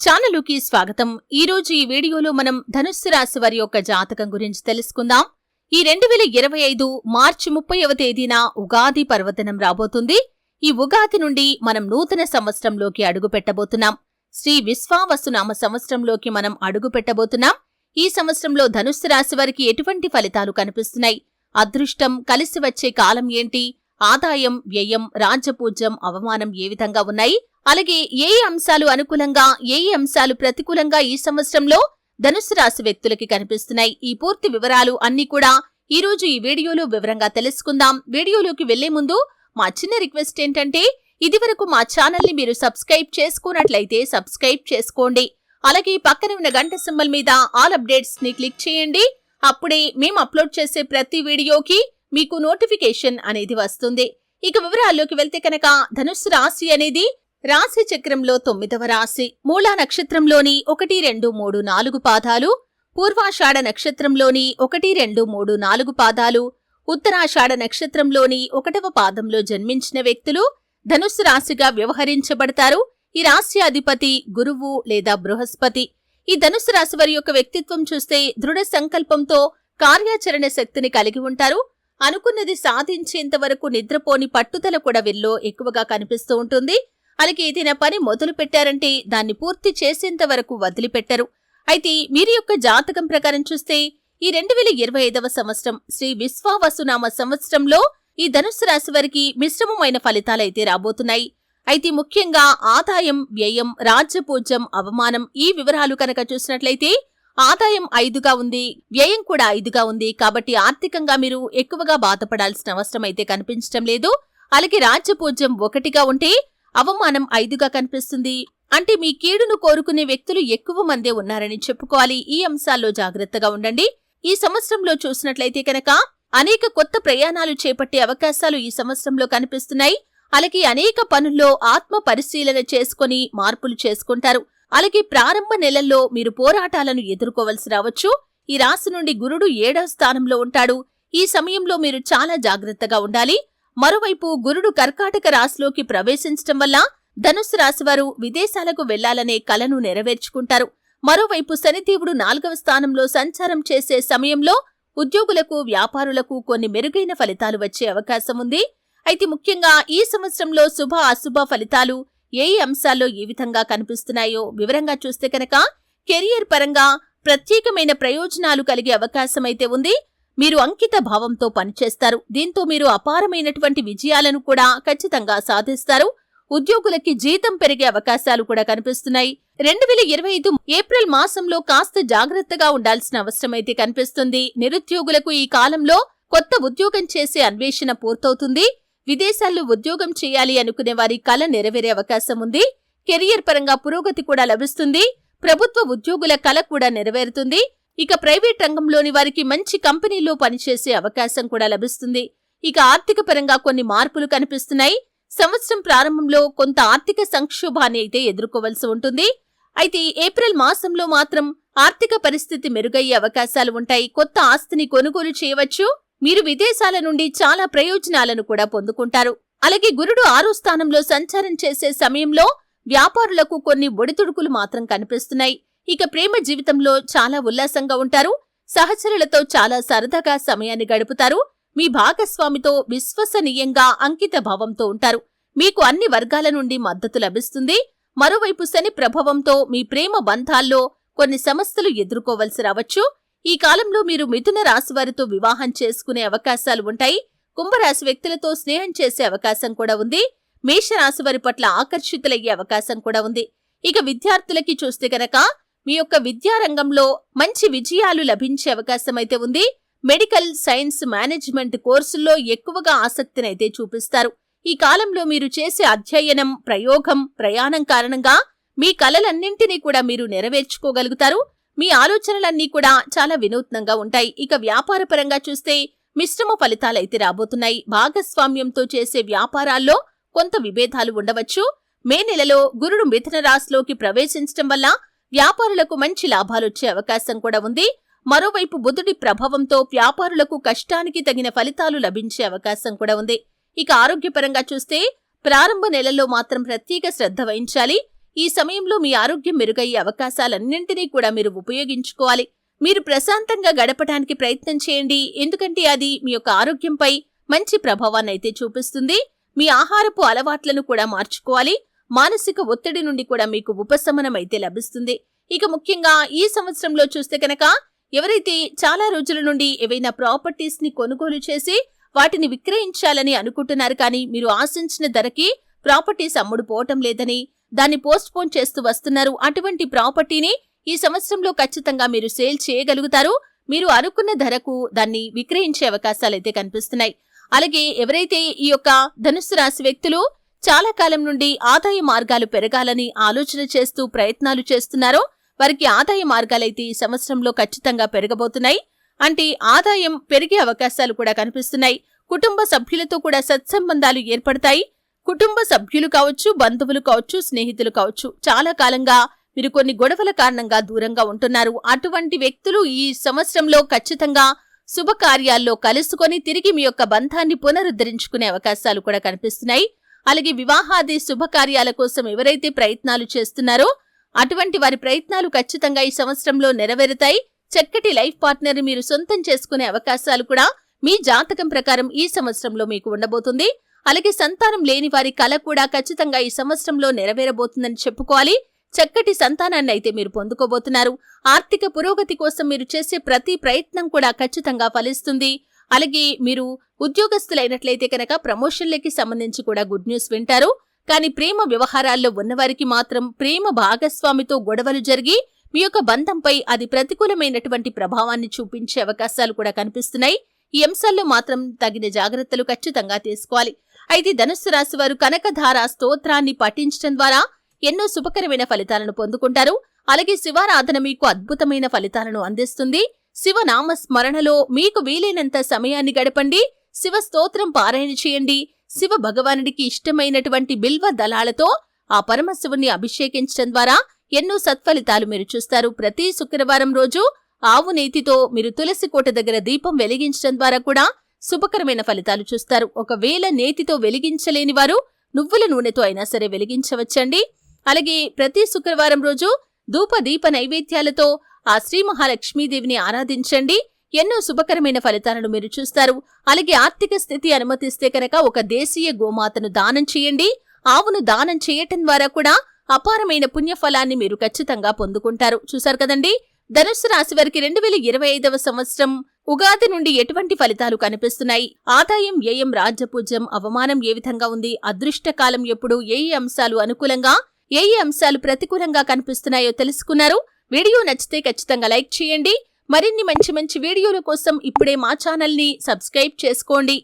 ఛానలుకి స్వాగతం. ఈ రోజు ఈ వీడియోలో మనం ధనుస్సు రాశి వారి యొక్క జాతకం గురించి తెలుసుకుందాం. ఈ రెండు వేల ఇరవై ఐదు మార్చి ముప్పైవ తేదీన ఉగాది పర్వదినం రాబోతుంది. ఈ ఉగాది నుండి మనం నూతన సంవత్సరంలోకి అడుగు పెట్టబోతున్నాం శ్రీ విశ్వావసునామ సంవత్సరంలోకి మనం అడుగు పెట్టబోతున్నాం ఈ సంవత్సరంలో ధనుస్సు రాశి వారికి ఎటువంటి ఫలితాలు కనిపిస్తున్నాయి? అదృష్టం కలిసి వచ్చే కాలం ఏంటి? ఆదాయం వ్యయం రాజ్యపూజ్యం అవమానం ఏ విధంగా ఉన్నాయి? అలాగే ఏ అంశాలు అనుకూలంగా ఏ అంశాలు ప్రతికూలంగా ఈ సంవత్సరంలో ధనుసు రాశి వ్యక్తులకి కనిపిస్తున్నాయి? ఈ పూర్తి వివరాలు అన్ని కూడా ఈ రోజు ఈ వీడియోలో వివరంగా తెలుసుకుందాం. వీడియోలోకి వెళ్ళే ముందు మా చిన్న రిక్వెస్ట్ ఏంటంటే ఇదివరకు మా ఛానల్ని మీరు సబ్స్క్రైబ్ చేసుకున్నట్లయితే సబ్స్క్రైబ్ చేసుకోండి. అలాగే పక్కన ఉన్న గంట సింబల్ మీద ఆల్ అప్డేట్స్ని క్లిక్ చేయండి. అప్పుడే మేము అప్లోడ్ చేసే ప్రతి వీడియోకి మీకు నోటిఫికేషన్ అనేది వస్తుంది. ఇక వివరాల్లోకి వెళ్తే కనుక ధనుస్సు రాశి అనేది రాశి చక్రంలో తొమ్మిదవ రాశి. మూలా నక్షత్రంలోని ఒకటి రెండు మూడు నాలుగు పాదాలు పూర్వాషాఢ నక్షత్రంలోని ఒకటి రెండు మూడు నాలుగు పాదాలు ఉత్తరాషాఢ నక్షత్రంలోని ఒకటవ పాదంలో జన్మించిన వ్యక్తులు ధనుస్సు రాశిగా వ్యవహరించబడతారు. ఈ రాశి అధిపతి గురువు లేదా బృహస్పతి. ఈ ధనుసు రాశి వారి యొక్క వ్యక్తిత్వం చూస్తే దృఢ సంకల్పంతో కార్యాచరణ శక్తిని కలిగి ఉంటారు. అనుకున్నది సాధించేంత వరకు నిద్రపోని పట్టుదల కూడా వీరిలో ఎక్కువగా కనిపిస్తూ ఉంటుంది. అలాగే ఏదైనా పని మొదలు పెట్టారంటే దాన్ని పూర్తి చేసేంత వరకు వదిలిపెట్టరు. అయితే వీరి యొక్క జాతకం ప్రకారం చూస్తే ఈ రెండు వేల ఇరవై ఐదవ సంవత్సరం శ్రీ విశ్వావసునామ సంవత్సరంలో ఈ ధనుసు రాశి వారికి మిశ్రమమైన ఫలితాలైతే రాబోతున్నాయి. అయితే ముఖ్యంగా ఆదాయం వ్యయం రాజ్యపూజ్యం అవమానం ఈ వివరాలు కనుక చూసినట్లయితే ఆదాయం ఐదుగా ఉంది వ్యయం కూడా ఐదుగా ఉంది. కాబట్టి ఆర్థికంగా మీరు ఎక్కువగా బాధపడాల్సిన అవసరం అయితే కనిపించడం లేదు. అలాగే రాజ్యపూజ్యం ఒకటిగా ఉంటే అవమానం ఐదుగా కనిపిస్తుంది. అంటే మీ కీడును కోరుకునే వ్యక్తులు ఎక్కువ మందే ఉన్నారని చెప్పుకోవాలి. ఈ అంశాల్లో జాగ్రత్తగా ఉండండి. ఈ సంవత్సరంలో చూసినట్లయితే కనుక అనేక కొత్త ప్రయాణాలు చేపట్టే అవకాశాలు ఈ సంవత్సరంలో కనిపిస్తున్నాయి. అలాగే అనేక పనుల్లో ఆత్మ పరిశీలన చేసుకుని మార్పులు చేసుకుంటారు. అలాగే ప్రారంభ నెలల్లో మీరు పోరాటాలను ఎదుర్కోవలసి రావచ్చు. ఈ రాశి నుండి గురుడు ఏడవ స్థానంలో ఉంటాడు. ఈ సమయంలో మీరు చాలా జాగ్రత్తగా ఉండాలి. మరోవైపు గురుడు కర్కాటక రాశిలోకి ప్రవేశించటం వల్ల ధనుస్సు రాశివారు విదేశాలకు వెళ్ళాలనే కలను నెరవేర్చుకుంటారు. మరోవైపు శనిదేవుడు నాలుగవ స్థానంలో సంచారం చేసే సమయంలో ఉద్యోగులకు వ్యాపారులకు కొన్ని మెరుగైన ఫలితాలు వచ్చే అవకాశం ఉంది. అయితే ముఖ్యంగా ఈ సంవత్సరంలో శుభ అశుభ ఫలితాలు ఏ అంశాల్లో ఏ విధంగా కనిపిస్తున్నాయో వివరంగా చూస్తే కనుక కెరియర్ పరంగా ప్రత్యేకమైన ప్రయోజనాలు కలిగే అవకాశం అయితే ఉంది. మీరు అంకిత భావంతో పనిచేస్తారు. దీంతో మీరు అపారమైనటువంటి విజయాలను కూడా ఖచ్చితంగా సాధిస్తారు. ఉద్యోగులకి జీతం పెరిగే అవకాశాలు కూడా కనిపిస్తున్నాయి. రెండు వేల ఇరవై ఐదు ఏప్రిల్ మాసంలో కాస్త జాగ్రత్తగా ఉండాల్సిన అవసరమైతే కనిపిస్తుంది. నిరుద్యోగులకు ఈ కాలంలో కొత్త ఉద్యోగం చేసే అన్వేషణ పూర్తవుతుంది. విదేశాల్లో ఉద్యోగం చేయాలి అనుకునే వారి కళ నెరవేరే అవకాశం ఉంది. కెరియర్ పరంగా పురోగతి కూడా లభిస్తుంది. ప్రభుత్వ ఉద్యోగుల కళ కూడా నెరవేరుతుంది. ఇక ప్రైవేట్ రంగంలోని వారికి మంచి కంపెనీల్లో పనిచేసే అవకాశం కూడా లభిస్తుంది. ఇక ఆర్థిక పరంగా కొన్ని మార్పులు కనిపిస్తున్నాయి. సంవత్సరం ప్రారంభంలో కొంత ఆర్థిక సంక్షోభాన్ని అయితే ఎదుర్కోవలసి ఉంటుంది. అయితే ఏప్రిల్ మాసంలో మాత్రం ఆర్థిక పరిస్థితి మెరుగయ్యే అవకాశాలు ఉంటాయి. కొత్త ఆస్తిని కొనుగోలు చేయవచ్చు. మీరు విదేశాల నుండి చాలా ప్రయోజనాలను కూడా పొందుకుంటారు. అలాగే గురుడు ఆరో స్థానంలో సంచారం చేసే సమయంలో వ్యాపారులకు కొన్ని ఒడిదుడుకులు మాత్రం కనిపిస్తున్నాయి. ఇక ప్రేమ జీవితంలో చాలా ఉల్లాసంగా ఉంటారు. సహచరులతో చాలా సరదాగా సమయాన్ని గడుపుతారు. మీ భాగస్వామితో విశ్వసనీయంగా అంకిత భావంతో ఉంటారు. మీకు అన్ని వర్గాల నుండి మద్దతు లభిస్తుంది. మరోవైపు శని ప్రభావంతో మీ ప్రేమ బంధాల్లో కొన్ని సమస్యలు ఎదుర్కోవలసి రావచ్చు. ఈ కాలంలో మీరు మిథున రాశి వారితో వివాహం చేసుకునే అవకాశాలు ఉంటాయి. కుంభరాశి వ్యక్తులతో స్నేహం చేసే అవకాశం కూడా ఉంది. మేషరాశి వారి పట్ల ఆకర్షితులయ్యే అవకాశం కూడా ఉంది. ఇక విద్యార్థులకి చూస్తే గనక మీ యొక్క విద్యారంగంలో మంచి విజయాలు లభించే అవకాశం అయితే ఉంది. మెడికల్ సైన్స్ మేనేజ్మెంట్ కోర్సుల్లో ఎక్కువగా ఆసక్తినైతే చూపిస్తారు. ఈ కాలంలో మీరు చేసే అధ్యయనం ప్రయోగం ప్రయాణం కారణంగా మీ కలలన్నింటినీ కూడా మీరు నెరవేర్చుకోగలుగుతారు. మీ ఆలోచనలన్నీ కూడా చాలా వినూత్నంగా ఉంటాయి. ఇక వ్యాపారపరంగా చూస్తే మిశ్రమ ఫలితాలైతే రాబోతున్నాయి. భాగస్వామ్యంతో చేసే వ్యాపారాల్లో కొంత విభేదాలు ఉండవచ్చు. మే నెలలో గురుడు మిథున రాశిలోకి ప్రవేశించడం వల్ల వ్యాపారులకు మంచి లాభాలొచ్చే అవకాశం కూడా ఉంది. మరోవైపు బుధుడి ప్రభావంతో వ్యాపారులకు కష్టానికి తగిన ఫలితాలు లభించే అవకాశం కూడా ఉంది. ఇక ఆరోగ్యపరంగా చూస్తే ప్రారంభ నెలల్లో మాత్రం ప్రత్యేక శ్రద్ధ వహించాలి. ఈ సమయంలో మీ ఆరోగ్యం మెరుగయ్యే అవకాశాలన్నింటినీ కూడా మీరు ఉపయోగించుకోవాలి. మీరు ప్రశాంతంగా గడపడానికి ప్రయత్నం చేయండి. ఎందుకంటే అది మీ యొక్క ఆరోగ్యంపై మంచి ప్రభావాన్ని అయితే చూపిస్తుంది. మీ ఆహారపు అలవాట్లను కూడా మార్చుకోవాలి. మానసిక ఒత్తిడి నుండి కూడా మీకు ఉపశమనం అయితే లభిస్తుంది. ఇక ముఖ్యంగా ఈ సంవత్సరంలో చూస్తే కనుక ఎవరైతే చాలా రోజుల నుండి ఏవైనా ప్రాపర్టీస్ని కొనుగోలు చేసి వాటిని విక్రయించాలని అనుకుంటున్నారు కానీ మీరు ఆశించిన ధరకి ప్రాపర్టీస్ సమ్ముడు పోవటం లేదని దాన్ని పోస్ట్పోన్ చేస్తూ వస్తున్నారు. అటువంటి ప్రాపర్టీని ఈ సంవత్సరంలో ఖచ్చితంగా మీరు సేల్ చేయగలుగుతారు. మీరు అనుకున్న ధరకు దాన్ని విక్రయించే అవకాశాలైతే కనిపిస్తున్నాయి. అలాగే ఎవరైతే ఈ యొక్క ధనుస్సు రాశి వ్యక్తులు చాలా కాలం నుండి ఆదాయ మార్గాలు పెరగాలని ఆలోచన చేస్తూ ప్రయత్నాలు చేస్తున్నారో వారికి ఆదాయ మార్గాలైతే ఈ సంవత్సరంలో ఖచ్చితంగా పెరగబోతున్నాయి. అంటే ఆదాయం పెరిగే అవకాశాలు కూడా కనిపిస్తున్నాయి. కుటుంబ సభ్యులతో కూడా సత్సంబంధాలు ఏర్పడతాయి. కుటుంబ సభ్యులు కావచ్చు బంధువులు కావచ్చు స్నేహితులు కావచ్చు చాలా కాలంగా మీరు కొన్ని గొడవల కారణంగా దూరంగా ఉంటున్నారు. అటువంటి వ్యక్తులు ఈ సంవత్సరంలో ఖచ్చితంగా శుభకార్యాల్లో కలుసుకొని తిరిగి మీ యొక్క బంధాన్ని పునరుద్ధరించుకునే అవకాశాలు కూడా కనిపిస్తున్నాయి. అలాగే వివాహాది శుభకార్యాల కోసం ఎవరైతే ప్రయత్నాలు చేస్తున్నారో అటువంటి వారి ప్రయత్నాలు ఖచ్చితంగా ఈ సంవత్సరంలో నెరవేరుతాయి. చక్కటి లైఫ్ పార్ట్నర్ మీరు సొంతం చేసుకునే అవకాశాలు కూడా మీ జాతకం ప్రకారం ఈ సంవత్సరంలో మీకు ఉండబోతుంది. అలాగే సంతానం లేని వారి కళ కూడా ఖచ్చితంగా ఈ సంవత్సరంలో నెరవేరబోతుందని చెప్పుకోవాలి. చక్కటి సంతానాన్ని అయితే మీరు పొందుకోబోతున్నారు. ఆర్థిక పురోగతి కోసం మీరు చేసే ప్రతి ప్రయత్నం కూడా ఖచ్చితంగా ఫలిస్తుంది. అలాగే మీరు ఉద్యోగస్తులైనట్లయితే కనుక ప్రమోషన్లకి సంబంధించి కూడా గుడ్ న్యూస్ వింటారు. కానీ ప్రేమ వ్యవహారాల్లో ఉన్నవారికి మాత్రం ప్రేమ భాగస్వామితో గొడవలు జరిగి మీ యొక్క బంధంపై అది ప్రతికూలమైనటువంటి ప్రభావాన్ని చూపించే అవకాశాలు కూడా కనిపిస్తున్నాయి. ఈ అంశాల్లో మాత్రం తగిన జాగ్రత్తలు ఖచ్చితంగా తీసుకోవాలి. అయితే ధనుస్సు రాశి వారు కనకధార స్తోత్రాన్ని పఠించడం ద్వారా ఎన్నో శుభకరమైన ఫలితాలను పొందుకుంటారు. అలాగే శివారాధన మీకు అద్భుతమైన ఫలితాలను అందిస్తుంది. శివనామ స్మరణలో మీకు వీలైనంత సమయాన్ని గడపండి. శివ స్తోత్రం పారాయణ చేయండి. శివ భగవానుడికి ఇష్టమైనటువంటి బిల్వ దళాలతో ఆ పరమశివుని అభిషేకించడం ద్వారా ఎన్నో సత్ఫలితాలు మీరు చూస్తారు. ప్రతి శుక్రవారం రోజు ఆవు నేతితో మీరు తులసి కోట దగ్గర దీపం వెలిగించడం ద్వారా కూడా శుభకరమైన ఫలితాలు చూస్తారు. ఒకవేళ నేతితో వెలిగించలేని వారు నువ్వుల నూనెతో అయినా సరే వెలిగించవచ్చండి. అలాగే ప్రతి శుక్రవారం రోజు ధూప దీప నైవేద్యాలతో ఆ శ్రీ మహాలక్ష్మీదేవిని ఆరాధించండి. ఎన్నో శుభకరమైన ఫలితాలను మీరు చూస్తారు. అలాగే ఆర్థిక స్థితి అనుమతిస్తే కనుక ఒక దేశీయ గోమాతను దానం చేయండి. ఆవును దానం చేయటం ద్వారా కూడా అపారమైన పుణ్యఫలాన్ని మీరు ఖచ్చితంగా పొందుకుంటారు. చూశారు కదండి? ధనుస్సు రాశి వారికి రెండు వేల ఇరవై ఐదవ సంవత్సరం ఉగాది నుండి ఎటువంటి ఫలితాలు కనిపిస్తున్నాయి? ఆదాయం వ్యయం రాజ్యపూజ్యం అవమానం ఏ విధంగా ఉంది? అదృష్టకాలం ఎప్పుడు? ఏ ఏ అంశాలు అనుకూలంగా? ఏ ఏ అంశాలు ప్రతికూలంగా కనిపిస్తున్నాయో తెలుసుకున్నారు? వీడియో నచ్చితే ఖచ్చితంగా లైక్ చేయండి. మరిన్ని మంచి మంచి వీడియోల కోసం ఇప్పుడే మా ఛానల్ని సబ్స్క్రైబ్ చేసుకోండి.